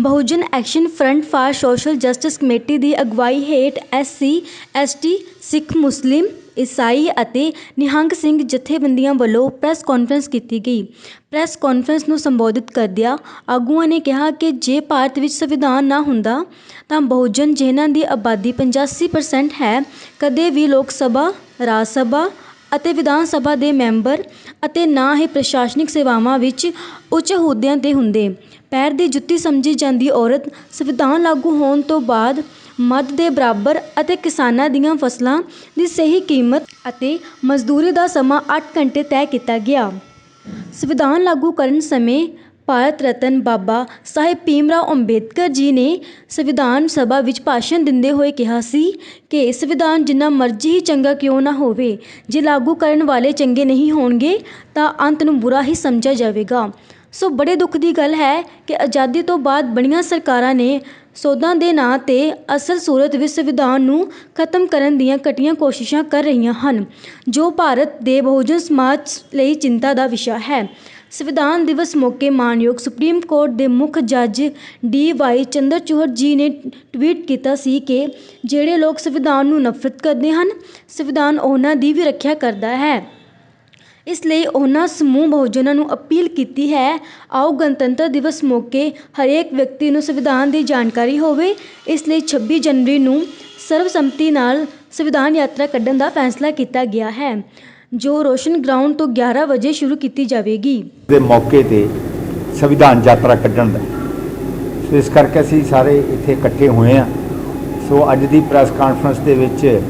Bahujan action front for social justice committee ਦੀ ਅਗਵਾਈ ਹੇਠ SC ST ਸਿੱਖ ਮੁਸਲਿਮ, ਈਸਾਈ ਅਤੇ ਨਿਹੰਗ ਸਿੰਘ ਜਥੇਬੰਦੀਆਂ ਵੱਲੋਂ ਪ੍ਰੈਸ ਕਾਨਫਰੰਸ ਕੀਤੀ ਗਈ। ਪ੍ਰੈਸ ਕਾਨਫਰੰਸ ਨੂੰ ਸੰਬੋਧਿਤ ਕਰਦਿਆਂ ਆਗੂਆਂ ਨੇ ਕਿਹਾ ਕਿ ਜੇ ਭਾਰਤ ਵਿੱਚ ਸੰਵਿਧਾਨ ਨਾ ਹੁੰਦਾ, ਤਾਂ ਬਹੁਜਨ ਜਿਨ੍ਹਾਂ ਦੀ ਆਬਾਦੀ 85% ਹੈ, ਕਦੇ ਵੀ ਲੋਕ ਸਭਾ, ਰਾਜ ਸਭਾ ਅਤੇ ਵਿਧਾਨ ਸਭਾ ਦੇ ਮੈਂਬਰ ਅਤੇ ਨਾ ਹੀ ਪ੍ਰਸ਼ਾਸਨਿਕ ਸੇਵਾਵਾਂ ਵਿੱਚ ਉੱਚ ਅਹੁਦਿਆਂ ਤੇ ਹੁੰਦੇ। ਪੈਰ ਦੀ ਜੁੱਤੀ ਸਮਝੀ ਜਾਂਦੀ ਔਰਤ ਸੰਵਿਧਾਨ ਲਾਗੂ ਹੋਣ ਤੋਂ ਬਾਅਦ ਮੱਧ ਦੇ ਬਰਾਬਰ ਅਤੇ ਕਿਸਾਨਾਂ ਦੀਆਂ ਫਸਲਾਂ ਦੀ ਸਹੀ ਕੀਮਤ ਅਤੇ ਮਜ਼ਦੂਰੀ ਦਾ ਸਮਾਂ ਅੱਠ ਘੰਟੇ ਤੈਅ ਕੀਤਾ ਗਿਆ। ਸੰਵਿਧਾਨ ਲਾਗੂ ਕਰਨ ਸਮੇਂ ਭਾਰਤ ਰਤਨ ਬਾਬਾ ਸਾਹਿਬ ਭੀਮ ਰਾਓ ਅੰਬੇਦਕਰ ਜੀ ਨੇ ਸੰਵਿਧਾਨ ਸਭਾ ਵਿੱਚ ਭਾਸ਼ਣ ਦਿੰਦੇ ਹੋਏ ਕਿਹਾ ਸੀ ਕਿ ਸੰਵਿਧਾਨ ਜਿੰਨਾ ਮਰਜ਼ੀ ਹੀ ਚੰਗਾ ਕਿਉਂ ਨਾ ਹੋਵੇ, ਜੇ ਲਾਗੂ ਕਰਨ ਵਾਲੇ ਚੰਗੇ ਨਹੀਂ ਹੋਣਗੇ, ਤਾਂ ਅੰਤ ਨੂੰ ਬੁਰਾ ਹੀ ਸਮਝਿਆ ਜਾਵੇਗਾ। ਸੋ ਬੜੇ ਦੁੱਖ ਦੀ ਗੱਲ ਹੈ ਕਿ ਆਜ਼ਾਦੀ ਤੋਂ ਬਾਅਦ ਬਣੀਆਂ ਸਰਕਾਰਾਂ ਨੇ ਸੋਧਾਂ ਦੇ ਨਾਂ ਤੇ ਅਸਲ ਸੂਰਤ ਵਿੱਚ ਸੰਵਿਧਾਨ ਨੂੰ ਖਤਮ ਕਰਨ ਦੀਆਂ ਘਟੀਆਂ ਕੋਸ਼ਿਸ਼ਾਂ ਕਰ ਰਹੀਆਂ ਹਨ, ਜੋ ਭਾਰਤ ਦੇ ਬਹੁਜਨ ਸਮਾਜ ਲਈ ਚਿੰਤਾ ਦਾ ਵਿਸ਼ਾ ਹੈ। ਸੰਵਿਧਾਨ ਦਿਵਸ ਮੌਕੇ ਮਾਨਯੋਗ ਸੁਪਰੀਮ ਕੋਰਟ ਦੇ ਮੁੱਖ ਜੱਜ ਡੀ ਵਾਈ ਚੰਦਰਚੂੜ ਜੀ ਨੇ ਟਵੀਟ ਕੀਤਾ ਸੀ ਕਿ ਜਿਹੜੇ ਲੋਕ ਸੰਵਿਧਾਨ ਨੂੰ ਨਫ਼ਰਤ ਕਰਦੇ ਹਨ, ਸੰਵਿਧਾਨ ਉਹਨਾਂ ਦੀ ਵੀ ਰੱਖਿਆ ਕਰਦਾ ਹੈ। ਇਸ ਲਈ ਉਹਨਾਂ ਸਮੂਹ ਬਹੁਜਨਾਂ ਨੂੰ ਅਪੀਲ ਕੀਤੀ ਹੈ, ਆਓ ਗਣਤੰਤਰ ਦਿਵਸ ਮੌਕੇ ਹਰੇਕ ਵਿਅਕਤੀ ਨੂੰ ਸੰਵਿਧਾਨ ਦੀ ਜਾਣਕਾਰੀ ਹੋਵੇ, ਇਸ ਲਈ 26 ਜਨਵਰੀ ਨੂੰ ਸਰਬਸੰਮਤੀ ਨਾਲ ਸੰਵਿਧਾਨ ਯਾਤਰਾ ਕੱਢਣ ਦਾ ਫੈਸਲਾ ਕੀਤਾ ਗਿਆ ਹੈ। ਜੋ ਰੋਸ਼ਨ ਗਰਾਊਂਡ ਤੋਂ 11 ਵਜੇ ਸ਼ੁਰੂ ਕੀਤੀ ਜਾਵੇਗੀ। ਦੇ ਮੌਕੇ ਤੇ ਸੰਵਿਧਾਨ ਯਾਤਰਾ ਕੱਢਣ ਦਾ। ਸੋ ਇਸ ਕਰਕੇ ਅਸੀਂ ਸਾਰੇ ਇੱਥੇ ਇਕੱਠੇ ਹੋਏ ਆ ਸੋ ਅੱਜ ਦੀ ਪ੍ਰੈਸ ਕਾਨਫਰੰਸ ਦੇ ਵਿੱਚ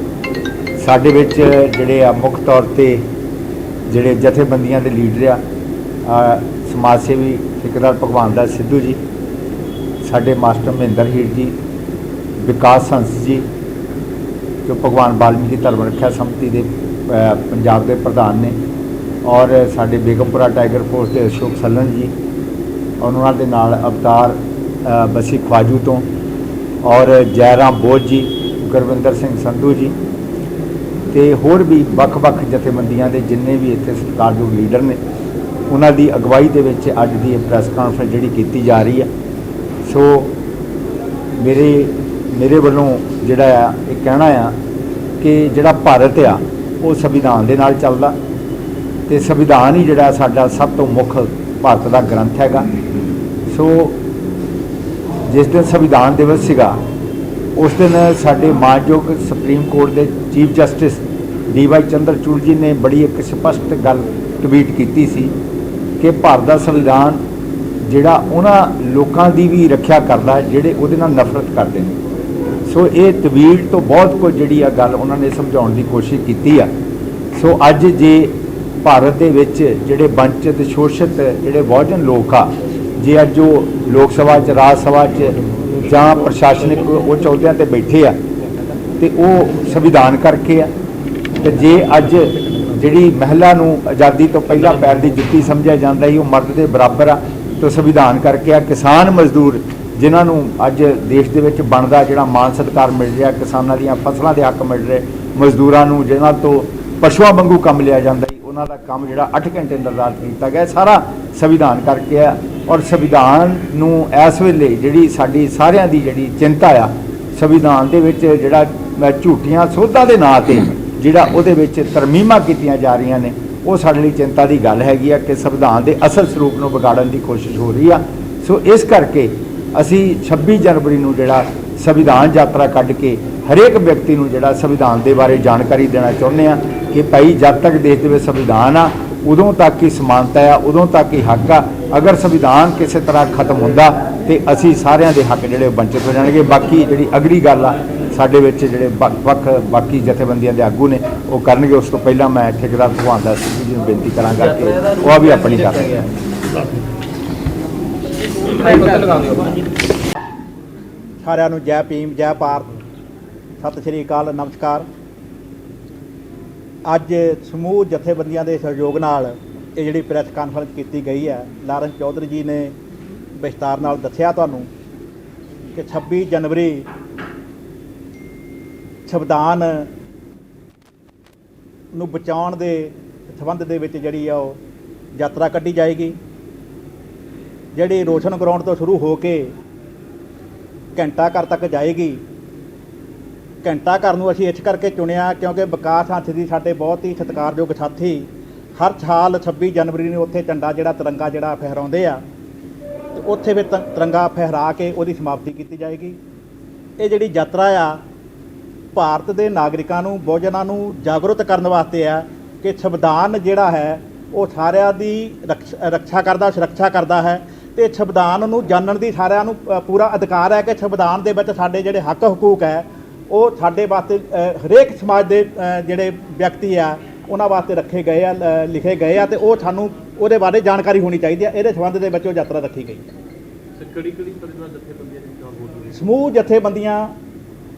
ਸਾਡੇ ਵਿੱਚ ਜਿਹੜੇ ਆ ਮੁੱਖ ਤੌਰ ਤੇ ਜਿਹੜੇ ਜਥੇਬੰਦੀਆਂ ਦੇ ਲੀਡਰ ਆ ਸਮਾਜ ਸੇਵੀ ਠੇਕੇਦਾਰ ਭਗਵਾਨ ਦਾਸ ਸਿੱਧੂ ਜੀ, ਸਾਡੇ ਮਾਸਟਰ ਮਹਿੰਦਰ ਹੀਰ ਜੀ, ਵਿਕਾਸ ਹੰਸ ਜੀ, ਜੋ ਭਗਵਾਨ ਵਾਲਮੀਕੀ ਧਰਮ ਰੱਖਿਆ ਸੰਮਤੀ ਦੇ ਪੰਜਾਬ ਦੇ ਪ੍ਰਧਾਨ ਨੇ ਔਰ ਸਾਡੇ ਬੇਗਮਪੁਰਾ ਟਾਈਗਰ ਫੋਰਸ ਦੇ ਅਸ਼ੋਕ ਸੱਲਨ ਜੀ ਔਰ ਉਹਨਾਂ ਦੇ ਨਾਲ ਅਵਤਾਰ ਬਸੀ ਖਵਾਜੂ ਤੋਂ ਔਰ ਜੈਰਾਮ ਬੋਧ ਜੀ, ਗੁਰਵਿੰਦਰ ਸਿੰਘ ਸੰਧੂ ਜੀ ਤੇ ਹੋਰ ਵੀ ਵੱਖ-ਵੱਖ ਜਥੇਬੰਦੀਆਂ ਦੇ ਜਿੰਨੇ ਵੀ ਇੱਥੇ ਸਤਿਕਾਰਯੋਗ ਲੀਡਰ ਨੇ, ਉਹਨਾਂ ਦੀ ਅਗਵਾਈ ਦੇ ਵਿੱਚ ਅੱਜ ਦੀ ਇਹ ਪ੍ਰੈਸ ਕਾਨਫਰੰਸ ਜਿਹੜੀ ਕੀਤੀ ਜਾ ਰਹੀ ਹੈ। ਸੋ ਮੇਰੇ ਮੇਰੇ ਵੱਲੋਂ ਜਿਹੜਾ ਆ, ਇਹ ਕਹਿਣਾ ਆ ਕਿ ਜਿਹੜਾ ਭਾਰਤ ਆ ਉਹ ਸੰਵਿਧਾਨ ਦੇ ਨਾਲ ਚੱਲਦਾ। ਤੇ ਸੰਵਿਧਾਨ ਹੀ ਜਿਹੜਾ ਸਾਡਾ ਸਭ ਤੋਂ ਮੁੱਖ ਭਾਰਤ ਦਾ ਗ੍ਰੰਥ ਹੈਗਾ। ਸੋ ਜਿਸ ਦਿਨ ਸੰਵਿਧਾਨ ਦਿਵਸ ਸੀਗਾ, ਉਸ ਦਿਨ ਸਾਡੇ ਮਾਨਯੋਗ ਸੁਪਰੀਮ ਕੋਰਟ ਦੇ chief justice D Y Chandrachud ji ਨੇ ਬੜੀ ਇੱਕ ਸਪਸ਼ਟ ਗੱਲ ਟਵੀਟ ਕੀਤੀ ਸੀ ਕਿ ਭਾਰਤ ਦਾ ਸੰਵਿਧਾਨ ਜਿਹੜਾ ਉਹਨਾਂ ਲੋਕਾਂ ਦੀ ਵੀ ਰੱਖਿਆ ਕਰਦਾ, ਜਿਹੜੇ ਉਹਦੇ ਨਾਲ ਨਫ਼ਰਤ ਕਰਦੇ ਨੇ। ਸੋ ਇਹ ਟਵੀਟ ਤੋਂ ਬਹੁਤ ਕੁਝ ਜਿਹੜੀ ਆ ਗੱਲ ਉਹਨਾਂ ਨੇ ਸਮਝਾਉਣ ਦੀ ਕੋਸ਼ਿਸ਼ ਕੀਤੀ ਆ। ਸੋ ਅੱਜ ਜੇ ਭਾਰਤ ਦੇ ਵਿੱਚ ਜਿਹੜੇ ਵੰਚਿਤ, ਸ਼ੋਸ਼ਿਤ ਜਿਹੜੇ ਬਹੁਜਨ ਲੋਕ ਆ, ਜੇ ਅੱਜ ਉਹ ਲੋਕ ਸਭਾ ਚ, ਰਾਜ ਸਭਾ ਚ ਜਾਂ ਪ੍ਰਸ਼ਾਸਨਿਕ ਉਹ ਅਹੁਦਿਆਂ ਤੇ ਬੈਠੇ ਆ, ਤੇ ਉਹ ਸੰਵਿਧਾਨ ਕਰਕੇ ਆ, ਤੇ ਜੇ ਅੱਜ ਜਿਹੜੀ ਮਹਿਲਾ ਨੂੰ ਆਜ਼ਾਦੀ ਤੋਂ ਪਹਿਲਾਂ ਪੈਰ ਦੀ ਜੁੱਤੀ ਸਮਝਿਆ ਜਾਂਦਾ ਸੀ, ਉਹ ਮਰਦ ਦੇ ਬਰਾਬਰ ਆ, ਤਾਂ ਸੰਵਿਧਾਨ ਕਰਕੇ ਆ, ਕਿਸਾਨ ਮਜ਼ਦੂਰ ਜਿਨ੍ਹਾਂ ਨੂੰ ਅੱਜ ਦੇਸ਼ ਦੇ ਵਿੱਚ ਬਣਦਾ ਜਿਹੜਾ ਮਾਨ ਸਤਿਕਾਰ ਮਿਲ ਰਿਹਾ, ਕਿਸਾਨਾਂ ਦੀਆਂ ਫਸਲਾਂ ਦੇ ਹੱਕ ਮਿਲ ਰਹੇ, ਮਜ਼ਦੂਰਾਂ ਨੂੰ ਜਿਨ੍ਹਾਂ ਤੋਂ ਪਸ਼ੂਆਂ ਵਾਂਗੂ ਕੰਮ ਲਿਆ ਜਾਂਦਾ ਸੀ, ਉਹਨਾਂ ਦਾ ਕੰਮ ਜਿਹੜਾ 8 ਘੰਟੇ ਨਿਰਧਾਰਤ ਕੀਤਾ ਗਿਆ। ਸਾਰਾ ਸੰਵਿਧਾਨ ਕਰਕੇ ਆ ਔਰ ਸੰਵਿਧਾਨ ਨੂੰ ਇਸ ਵੇਲੇ ਜਿਹੜੀ ਸਾਡੀ ਸਾਰਿਆਂ ਦੀ ਜਿਹੜੀ ਚਿੰਤਾ ਆ, ਸੰਵਿਧਾਨ ਦੇ ਵਿੱਚ ਜਿਹੜਾ ਝੂਠੀਆਂ ਸੋਧਾਂ ਦੇ ਨਾਂ ਤੇ ਜਿਹੜਾ ਉਹਦੇ ਵਿੱਚ ਤਰਮੀਮਾਂ ਕੀਤੀਆਂ ਜਾ ਰਹੀਆਂ ਨੇ, ਉਹ ਸਾਡੇ ਲਈ ਚਿੰਤਾ ਦੀ ਗੱਲ ਹੈਗੀ ਆ ਕਿ ਸੰਵਿਧਾਨ ਦੇ ਅਸਲ ਸਰੂਪ ਨੂੰ ਵਿਗਾੜਨ ਦੀ ਕੋਸ਼ਿਸ਼ ਹੋ ਰਹੀ ਆ। ਸੋ ਇਸ ਕਰਕੇ ਅਸੀਂ 26 ਜਨਵਰੀ ਨੂੰ ਜਿਹੜਾ ਸੰਵਿਧਾਨ ਯਾਤਰਾ ਕੱਢ ਕੇ ਹਰੇਕ ਵਿਅਕਤੀ ਨੂੰ ਜਿਹੜਾ ਸੰਵਿਧਾਨ ਦੇ ਬਾਰੇ ਜਾਣਕਾਰੀ ਦੇਣਾ ਚਾਹੁੰਦੇ ਆ ਕਿ ਭਾਈ, ਜਦ ਤੱਕ ਦੇਸ਼ ਦੇ ਵਿੱਚ ਸੰਵਿਧਾਨ ਆ, ਉਦੋਂ ਤੱਕ ਹੀ ਸਮਾਨਤਾ ਆ, ਉਦੋਂ ਤੱਕ ਹੀ ਹੱਕ ਆ। ਅਗਰ ਸੰਵਿਧਾਨ ਕਿਸੇ ਤਰ੍ਹਾਂ ਖਤਮ ਹੁੰਦਾ ਤੇ ਅਸੀਂ ਸਾਰਿਆਂ ਦੇ ਹੱਕ ਜਿਹੜੇ ਵੰਚਿਤ ਹੋ ਜਾਣਗੇ। ਬਾਕੀ ਜਿਹੜੀ ਅਗਲੀ ਗੱਲ ਆ, ਸਾਡੇ ਵਿੱਚ ਜਿਹੜੇ ਵੱਖ ਵੱਖ ਬਾਕੀ ਜਥੇਬੰਦੀਆਂ ਦੇ ਆਗੂ ਨੇ, ਉਹ ਕਰਨਗੇ। ਉਸ ਤੋਂ ਪਹਿਲਾਂ ਮੈਂ ਠੇਕੇਦਾਰ ਭਗਵਾਨ ਦਾਸ ਸਿੰਘ ਜੀ ਨੂੰ ਬੇਨਤੀ ਕਰਾਂਗਾ ਕਿ ਉਹ ਵੀ ਆਪਣੀ ਗੱਲ ਸਾਰਿਆਂ ਨੂੰ ਜੈ ਭੀਮ, ਜੈ ਭਾਰਤ। ਸਤਿ ਸ਼੍ਰੀ ਅਕਾਲ, ਨਮਸਕਾਰ। ਅੱਜ ਸਮੂਹ ਜਥੇਬੰਦੀਆਂ ਦੇ ਸਹਿਯੋਗ ਨਾਲ ਇਹ ਜਿਹੜੀ ਪ੍ਰੈਸ ਕਾਨਫਰੰਸ ਕੀਤੀ ਗਈ ਹੈ, ਲਾਰੈਂਸ ਚੌਧਰੀ ਜੀ ਨੇ ਵਿਸਤਾਰ ਨਾਲ ਦੱਸਿਆ ਤੁਹਾਨੂੰ ਕਿ 26 ਜਨਵਰੀ ਸੰਵਿਧਾਨ ਨੂੰ ਬਚਾਉਣ ਦੇ ਸੰਬੰਧ ਦੇ ਵਿੱਚ ਜਿਹੜੀ ਆ ਉਹ ਯਾਤਰਾ ਕੱਢੀ ਜਾਏਗੀ। ਜਿਹੜੀ ਰੋਸ਼ਨ ਗਰਾਊਂਡ ਤੋਂ ਸ਼ੁਰੂ ਹੋ ਕੇ ਘੰਟਾ ਘਰ ਤੱਕ ਜਾਏਗੀ। ਘੰਟਾ ਘਰ ਨੂੰ ਅਸੀਂ ਇਸ ਕਰਕੇ ਚੁਣਿਆ ਕਿਉਂਕਿ ਵਿਕਾਸ ਹੱਥ ਦੀ ਸਾਡੇ ਬਹੁਤ ਹੀ ਸਤਿਕਾਰਯੋਗ ਸਾਥੀ ਹਰ ਸਾਲ 26 ਜਨਵਰੀ ਨੂੰ ਉੱਥੇ ਝੰਡਾ ਜਿਹੜਾ ਤਿਰੰਗਾ ਜਿਹੜਾ ਫਹਿਰਾਉਂਦੇ ਆ, ਤੇ ਉੱਥੇ ਫਿਰ ਤਿਰੰਗਾ ਫਹਿਰਾ ਕੇ ਉਹਦੀ ਸਮਾਪਤੀ ਕੀਤੀ ਜਾਏਗੀ। ਇਹ ਜਿਹੜੀ ਯਾਤਰਾ ਆ, ਭਾਰਤ ਦੇ ਨਾਗਰਿਕਾਂ ਨੂੰ, ਬਹੁਜਨਾਂ ਨੂੰ ਜਾਗਰੂਕ ਕਰਨ ਵਾਸਤੇ ਆ ਕਿ ਸੰਵਿਧਾਨ ਜਿਹੜਾ ਹੈ, ਉਹ ਸਾਰਿਆਂ ਦੀ ਰਕਸ਼- ਰੱਖਿਆ ਕਰਦਾ, ਸੁਰੱਖਿਆ ਕਰਦਾ ਹੈ। ਤੇ ਸੰਵਿਧਾਨ ਨੂੰ ਜਾਣਨ ਦੀ ਸਾਰਿਆਂ ਨੂੰ ਪੂਰਾ ਅਧਿਕਾਰ ਹੈ ਕਿ ਸੰਵਿਧਾਨ ਦੇ ਵਿੱਚ ਸਾਡੇ ਜਿਹੜੇ ਹੱਕ ਹਕੂਕ ਹੈ ਉਹ ਸਾਡੇ ਵਾਸਤੇ ਹਰੇਕ ਸਮਾਜ ਦੇ ਜਿਹੜੇ ਵਿਅਕਤੀ ਆ ਉਹਨਾਂ ਵਾਸਤੇ ਰੱਖੇ ਗਏ ਆ ਲਿਖੇ ਗਏ ਆ ਤੇ ਉਹ ਸਾਨੂੰ ਉਹਦੇ ਬਾਰੇ ਜਾਣਕਾਰੀ ਹੋਣੀ ਚਾਹੀਦੀ ਹੈ ਇਹਦੇ ਸੰਬੰਧ ਦੇ ਵਿੱਚ ਉਹ ਯਾਤਰਾ ਰੱਖੀ ਗਈ। ਹੈ ਕਿਹੜੀ ਕਿਹੜੀ ਜਥੇਬੰਦੀਆਂ ਸਮੂਹ ਜਥੇਬੰਦੀਆਂ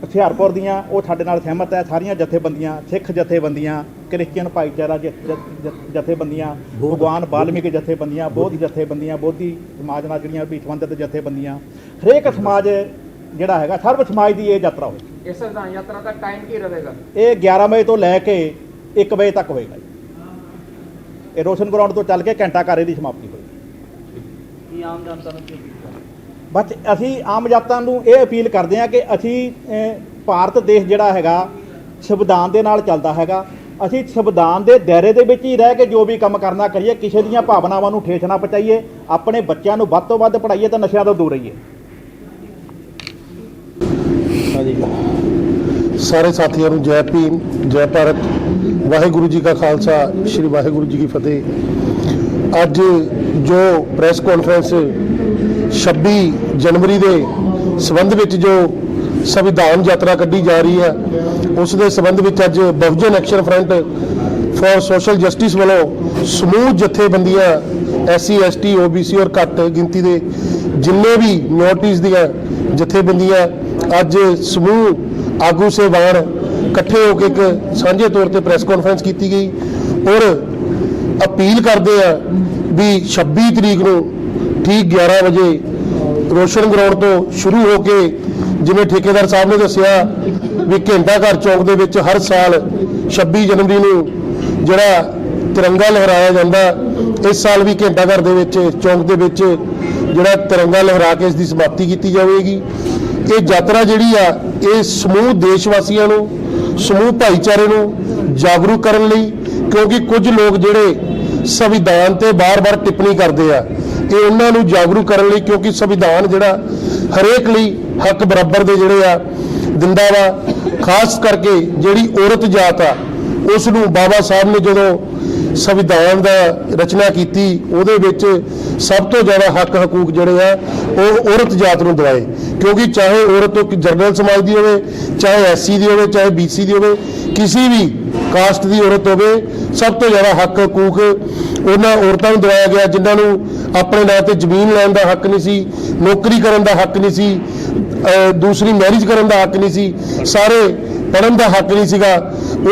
ਹੁਸ਼ਿਆਰਪੁਰ ਦੀਆਂ ਉਹ ਸਾਡੇ ਨਾਲ ਸਹਿਮਤ ਹੈ ਸਾਰੀਆਂ ਜਥੇਬੰਦੀਆਂ ਸਿੱਖ ਜਥੇਬੰਦੀਆਂ ਕ੍ਰਿਸਚੀਅਨ ਭਾਈਚਾਰਾ ਜਥੇਬੰਦੀਆਂ ਭਗਵਾਨ ਵਾਲਮੀਕ ਜਥੇਬੰਦੀਆਂ ਬੌਧ ਜਥੇਬੰਦੀਆਂ ਬੋਧੀ ਸਮਾਜ ਨਾਲ ਜਿਹੜੀਆਂ ਵੀ ਸੰਬੰਧਿਤ ਜਥੇਬੰਦੀਆਂ ਹਰੇਕ ਸਮਾਜ ਜਿਹੜਾ ਹੈਗਾ ਸਰਬ ਸਮਾਜ ਦੀ ਇਹ ਯਾਤਰਾ ਹੋਵੇ ਇਸ ਸੰਵਿਧਾਨ ਯਾਤਰਾ ਦਾ ਟਾਈਮ ਕੀ ਰਹੇਗਾ? ਇਹ 11 ਵਜੇ ਤੋਂ ਲੈ ਕੇ 1 ਵਜੇ ਤੱਕ ਹੋਏਗਾ ਜੀ। ਇਹ ਰੋਸ਼ਨ ਗਰਾਊਂਡ ਤੋਂ ਚੱਲ ਕੇ ਘੰਟਾ ਘਾਰੇ ਦੀ ਸਮਾਪਤੀ ਹੋਏਗੀ। ਕੀ ਆਮ ਜਨਤਾ ਨੂੰ ਕੀ ਬਸ ਅਸੀਂ ਆਮ ਜਨਤਾ ਨੂੰ ਇਹ ਅਪੀਲ ਕਰਦੇ ਹਾਂ ਕਿ ਅਸੀਂ ਭਾਰਤ ਦੇਸ਼ ਜਿਹੜਾ ਹੈਗਾ, ਸੰਵਿਧਾਨ ਦੇ ਨਾਲ ਚੱਲਦਾ ਹੈਗਾ। ਅਸੀਂ ਸੰਵਿਧਾਨ ਦੇ ਦਾਇਰੇ ਦੇ ਵਿੱਚ ਹੀ ਰਹਿ ਕੇ ਜੋ ਵੀ ਕੰਮ ਕਰਨਾ ਕਰੀਏ, ਕਿਸੇ ਦੀਆਂ ਭਾਵਨਾਵਾਂ ਨੂੰ ਠੇਸ ਨਾ ਪਹੁੰਚਾਈਏ, ਆਪਣੇ ਬੱਚਿਆਂ ਨੂੰ ਵੱਧ ਤੋਂ ਵੱਧ ਪੜ੍ਹਾਈਏ ਤਾਂ ਨਸ਼ਿਆਂ ਤੋਂ ਦੂਰ ਰਹੀਏ। ਸਾਰੇ ਸਾਥੀਆਂ ਨੂੰ ਜੈ ਭੀਮ, ਜੈ ਭਾਰਤ। ਵਾਹਿਗੁਰੂ ਜੀ ਕਾ ਖਾਲਸਾ, ਸ੍ਰੀ ਵਾਹਿਗੁਰੂ ਜੀ ਕੀ ਫਤਿਹ। ਅੱਜ ਜੋ ਪ੍ਰੈਸ ਕਾਨਫਰੰਸ 26 ਜਨਵਰੀ ਦੇ ਸਬੰਧ ਵਿੱਚ ਜੋ ਸੰਵਿਧਾਨ ਯਾਤਰਾ ਕੱਢੀ ਜਾ ਰਹੀ ਹੈ, ਉਸ ਦੇ ਸਬੰਧ ਵਿੱਚ ਅੱਜ Bahujan action front for social justice ਵੱਲੋਂ ਸਮੂਹ ਜਥੇਬੰਦੀਆਂ, ਐਸਸੀ, ਐਸਟੀ, ਓਬੀਸੀ ਔਰ ਘੱਟ ਗਿਣਤੀ ਦੇ ਜਿੰਨੇ ਵੀ ਮਿਨੋਰਟੀਜ਼ ਦੀਆਂ ਜਥੇਬੰਦੀਆਂ ਅੱਜ ਸਮੂਹ ਆਗੂ ਸੇਵਾਨ ਇਕੱਠੇ ਹੋ ਕੇ ਇੱਕ ਸਾਂਝੇ ਤੌਰ ਤੇ ਪ੍ਰੈਸ ਕਾਨਫਰੰਸ ਕੀਤੀ ਗਈ ਔਰ ਅਪੀਲ ਕਰਦੇ ਆ ਵੀ 26 ਤਰੀਕ ਨੂੰ ਠੀਕ 11 ਵਜੇ ਰੋਸ਼ਨ ਗਰਾਊਂਡ ਤੋਂ ਸ਼ੁਰੂ ਹੋ ਕੇ ਜਿਵੇਂ ਠੇਕੇਦਾਰ ਸਾਹਿਬ ਨੇ ਦੱਸਿਆ ਵੀ ਘੰਟਾ ਘਰ ਚੌਕ ਦੇ ਵਿੱਚ ਹਰ ਸਾਲ 26 ਜਨਵਰੀ ਨੂੰ ਜਿਹੜਾ ਤਿਰੰਗਾ ਲਹਿਰਾਇਆ ਜਾਂਦਾ, ਇਸ ਸਾਲ ਵੀ ਘੰਟਾ ਘਰ ਦੇ ਵਿੱਚ, ਚੌਕ ਦੇ ਵਿੱਚ ਜਿਹੜਾ ਤਿਰੰਗਾ ਲਹਿਰਾ ਕੇ ਇਸ ਦੀ ਸਮਾਪਤੀ ਕੀਤੀ ਜਾਵੇਗੀ। ਇਹ ਯਾਤਰਾ ਜਿਹੜੀ ਆ, ਇਹ ਸਮੂਹ ਦੇਸ਼ ਵਾਸੀਆਂ ਨੂੰ, ਸਮੂਹ ਭਾਈਚਾਰੇ ਨੂੰ ਜਾਗਰੂਕ ਕਰਨ ਲਈ ਕਿਉਂਕਿ ਕੁਝ ਲੋਕ ਜਿਹੜੇ ਸੰਵਿਧਾਨ ਤੇ ਬਾਰ-ਬਾਰ ਟਿੱਪਣੀ ਕਰਦੇ ਆ ਇਹ ਉਹਨਾਂ ਨੂੰ ਜਾਗਰੂਕ ਕਰਨ ਲਈ, ਕਿਉਂਕਿ ਸੰਵਿਧਾਨ ਜਿਹੜਾ ਹਰੇਕ ਲਈ ਹੱਕ ਬਰਾਬਰ ਦੇ ਜਿਹੜੇ ਆ, ਦਿੰਦਾ ਵਾ, ਖਾਸ ਕਰਕੇ ਜਿਹੜੀ ਔਰਤ ਜਾਤ ਆ, ਉਸ ਨੂੰ ਬਾਬਾ ਸਾਹਿਬ ਨੇ ਜਦੋਂ ਸੰਵਿਧਾਨ ਦਾ ਰਚਨਾ ਕੀਤੀ, ਉਹਦੇ ਵਿੱਚ ਸਭ ਤੋਂ ਜ਼ਿਆਦਾ ਹੱਕ ਹਕੂਕ ਜਿਹੜੇ ਆ, ਉਹ ਔਰਤ ਜਾਤ ਨੂੰ ਦਿਵਾਏ। ਕਿਉਂਕਿ ਚਾਹੇ ਔਰਤ ਉਹ ਜਨਰਲ ਸਮਾਜ ਦੀ ਹੋਵੇ, ਚਾਹੇ ਐਸਸੀ ਦੀ ਹੋਵੇ, ਚਾਹੇ ਬੀਸੀ ਦੀ ਹੋਵੇ, ਕਿਸੇ ਵੀ ਕਾਸਟ ਦੀ ਔਰਤ ਹੋਵੇ, ਸਭ ਤੋਂ ਜ਼ਿਆਦਾ ਹੱਕ ਹਕੂਕ ਉਹਨਾਂ ਔਰਤਾਂ ਨੂੰ ਦਿਵਾਇਆ ਗਿਆ, ਜਿਨ੍ਹਾਂ ਨੂੰ ਆਪਣੇ ਨਾਂ ਤੇ ਜ਼ਮੀਨ ਲੈਣ ਦਾ ਹੱਕ ਨਹੀਂ ਸੀ, ਨੌਕਰੀ ਕਰਨ ਦਾ ਹੱਕ ਨਹੀਂ ਸੀ ਦੂਸਰੀ ਮੈਰਿਜ ਕਰਨ ਦਾ ਹੱਕ ਨਹੀਂ ਸੀ, ਸਾਰੇ ਪੜਨ ਦਾ ਹੱਕ ਨਹੀਂ ਸੀਗਾ।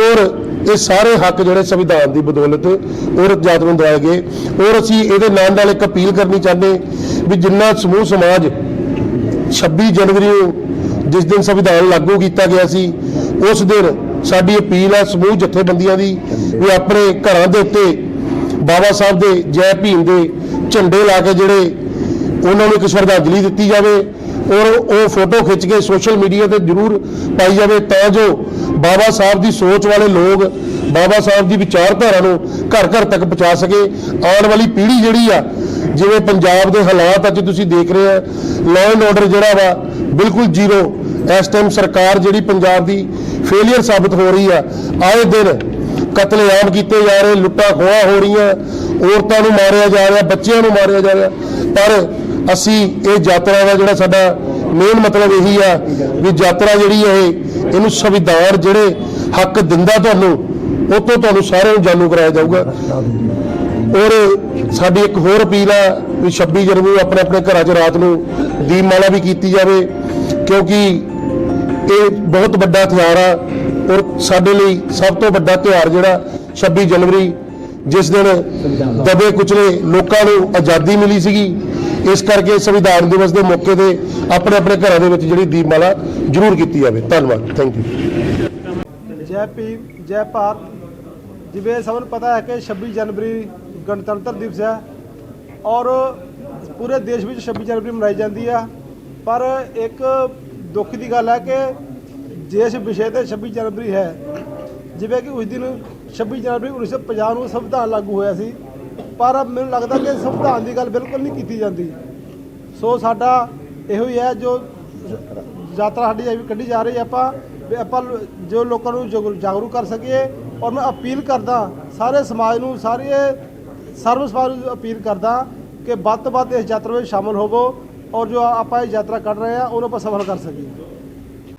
ਔਰ ਇਹ ਸਾਰੇ ਹੱਕ ਜਿਹੜੇ ਸੰਵਿਧਾਨ ਦੀ ਬਦੌਲਤ ਔਰਤ ਜਾਤ ਨੂੰ ਦਿਵਾਏ ਗਏ। ਔਰ ਅਸੀਂ ਇਹਦੇ ਨਾਲ ਨਾਲ ਇੱਕ ਅਪੀਲ ਕਰਨੀ ਚਾਹੁੰਦੇ ਵੀ ਜਿੰਨਾ ਸਮੂਹ ਸਮਾਜ 26 ਜਨਵਰੀ ਨੂੰ ਜਿਸ ਦਿਨ ਸੰਵਿਧਾਨ ਲਾਗੂ ਕੀਤਾ ਗਿਆ ਸੀ, ਉਸ ਦਿਨ ਸਾਡੀ ਅਪੀਲ ਹੈ ਸਮੂਹ ਜਥੇਬੰਦੀਆਂ ਦੀ ਵੀ ਆਪਣੇ ਘਰਾਂ ਦੇ ਉੱਤੇ ਬਾਬਾ ਸਾਹਿਬ ਦੇ, ਜੈ ਭੀਮ ਦੇ ਝੰਡੇ ਲਾ ਕੇ ਜਿਹੜੇ ਉਹਨਾਂ ਨੂੰ ਇੱਕ ਸ਼ਰਧਾਂਜਲੀ ਦਿੱਤੀ ਜਾਵੇ ਔਰ ਉਹ ਫੋਟੋ ਖਿੱਚ ਕੇ ਸੋਸ਼ਲ ਮੀਡੀਆ ਤੇ ਜ਼ਰੂਰ ਪਾਈ ਜਾਵੇ, ਤਾਂ ਜੋ ਬਾਬਾ ਸਾਹਿਬ ਦੀ ਸੋਚ ਵਾਲੇ ਲੋਕ, ਬਾਬਾ ਸਾਹਿਬ ਦੀ ਵਿਚਾਰਧਾਰਾ ਨੂੰ ਘਰ ਘਰ ਤੱਕ ਪਹੁੰਚਾ ਸਕੇ। ਆਉਣ ਵਾਲੀ ਪੀੜ੍ਹੀ ਜਿਹੜੀ ਆ, ਜਿਵੇਂ ਪੰਜਾਬ ਦੇ ਹਾਲਾਤ ਅੱਜ ਤੁਸੀਂ ਦੇਖ ਰਹੇ ਆ ਲਾਅ ਐਂਡ ਆਰਡਰ ਜਿਹੜਾ ਵਾ, ਬਿਲਕੁਲ ਜ਼ੀਰੋ। ਇਸ ਟਾਈਮ ਸਰਕਾਰ ਜਿਹੜੀ ਪੰਜਾਬ ਦੀ ਫੇਲਿਅਰ ਸਾਬਤ ਹੋ ਰਹੀ ਆ, ਆਏ ਦਿਨ ਕਤਲੇਆਮ ਕੀਤੇ ਜਾ ਰਹੇ, ਲੁੱਟਾਂ ਖੋਹਾਂ ਹੋ ਰਹੀਆਂ, ਔਰਤਾਂ ਨੂੰ ਮਾਰਿਆ ਜਾ ਰਿਹਾ, ਬੱਚਿਆਂ ਨੂੰ ਮਾਰਿਆ ਜਾ ਰਿਹਾ। ਪਰ ਅਸੀਂ ਇਹ ਯਾਤਰਾ ਦਾ ਜਿਹੜਾ ਸਾਡਾ ਮੇਨ ਮਤਲਬ ਇਹੀ ਆ ਵੀ ਯਾਤਰਾ ਜਿਹੜੀ ਹੈ ਇਹਨੂੰ ਸੰਵਿਧਾਨ ਜਿਹੜੇ ਹੱਕ ਦਿੰਦਾ ਤੁਹਾਨੂੰ, ਉਹ ਤੋਂ ਤੁਹਾਨੂੰ ਸਾਰਿਆਂ ਨੂੰ ਜਾਣੂ ਕਰਾਇਆ ਜਾਊਗਾ। ਔਰ ਸਾਡੀ ਇੱਕ ਹੋਰ ਅਪੀਲ ਆ ਵੀ 26 ਜਨਵਰੀ ਨੂੰ ਆਪਣੇ ਆਪਣੇ ਘਰਾਂ 'ਚ ਰਾਤ ਨੂੰ ਦੀਪਮਾਲਾ ਵੀ ਕੀਤੀ ਜਾਵੇ, ਕਿਉਂਕਿ ਇਹ ਬਹੁਤ ਵੱਡਾ ਹਥਿਆਰ ਆ। ਔਰ ਸਾਡੇ ਲਈ ਸਭ ਤੋਂ ਵੱਡਾ ਤਿਉਹਾਰ ਜਿਹੜਾ 26 ਜਨਵਰੀ, ਜਿਸ ਦਿਨ ਦਬੇ ਕੁਚਲੇ ਲੋਕਾਂ ਨੂੰ ਆਜ਼ਾਦੀ ਮਿਲੀ ਸੀਗੀ, ਇਸ ਕਰਕੇ ਸੰਵਿਧਾਨ ਦਿਵਸ ਦੇ ਮੌਕੇ ਤੇ ਆਪਣੇ ਆਪਣੇ ਘਰਾਂ ਦੇ ਵਿੱਚ ਜਿਹੜੀ ਦੀਪਮਾਲਾ ਜ਼ਰੂਰ ਕੀਤੀ ਜਾਵੇ। ਧੰਨਵਾਦ। ਥੈਂਕ ਯੂ ਜੈ ਭੀਮ ਜੈ ਭਾਰਤ। ਜਿਵੇਂ ਸਭ ਨੂੰ ਪਤਾ ਹੈ ਕਿ 26 ਜਨਵਰੀ ਗਣਤੰਤਰ ਦਿਵਸ ਹੈ ਔਰ ਪੂਰੇ ਦੇਸ਼ ਵਿੱਚ 26 ਜਨਵਰੀ ਮਨਾਈ ਜਾਂਦੀ ਆ। ਪਰ ਇੱਕ ਦੁੱਖ ਦੀ ਗੱਲ ਹੈ ਕਿ ਜਿਸ ਵਿਸ਼ੇ ਤੇ 26 ਜਨਵਰੀ ਹੈ, ਜਿਵੇਂ ਕਿ ਉਸ ਦਿਨ 26 ਜਨਵਰੀ 1950 ਨੂੰ ਸੰਵਿਧਾਨ ਲਾਗੂ ਹੋਇਆ ਸੀ, ਪਰ ਮੈਨੂੰ ਲੱਗਦਾ ਕਿ ਸੰਵਿਧਾਨ ਦੀ ਗੱਲ ਬਿਲਕੁਲ ਨਹੀਂ ਕੀਤੀ ਜਾਂਦੀ। ਸੋ ਸਾਡਾ ਇਹੋ ਹੀ ਹੈ, ਜੋ ਯਾਤਰਾ ਸਾਡੀ ਅਜੇ ਵੀ ਕੱਢੀ ਜਾ ਰਹੀ ਹੈ, ਆਪਾਂ ਵੀ ਆਪਾਂ ਜੋ ਲੋਕਾਂ ਨੂੰ ਜਾਗਰੂ- ਜਾਗਰੂਕ ਕਰ ਸਕੀਏ ਔਰ ਮੈਂ ਅਪੀਲ ਕਰਦਾ ਸਾਰੇ ਸਮਾਜ ਨੂੰ, ਸਾਰੇ ਸਰਵ ਸਮਾਜ ਨੂੰ ਅਪੀਲ ਕਰਦਾ ਕਿ ਵੱਧ ਤੋਂ ਵੱਧ ਇਸ ਯਾਤਰਾ ਵਿੱਚ ਸ਼ਾਮਲ ਹੋਵੋ ਔਰ ਜੋ ਆਪਾਂ ਇਹ ਯਾਤਰਾ ਕੱਢ ਰਹੇ ਆ ਉਹਨੂੰ ਆਪਾਂ ਸਫਲ ਕਰ ਸਕੀਏ।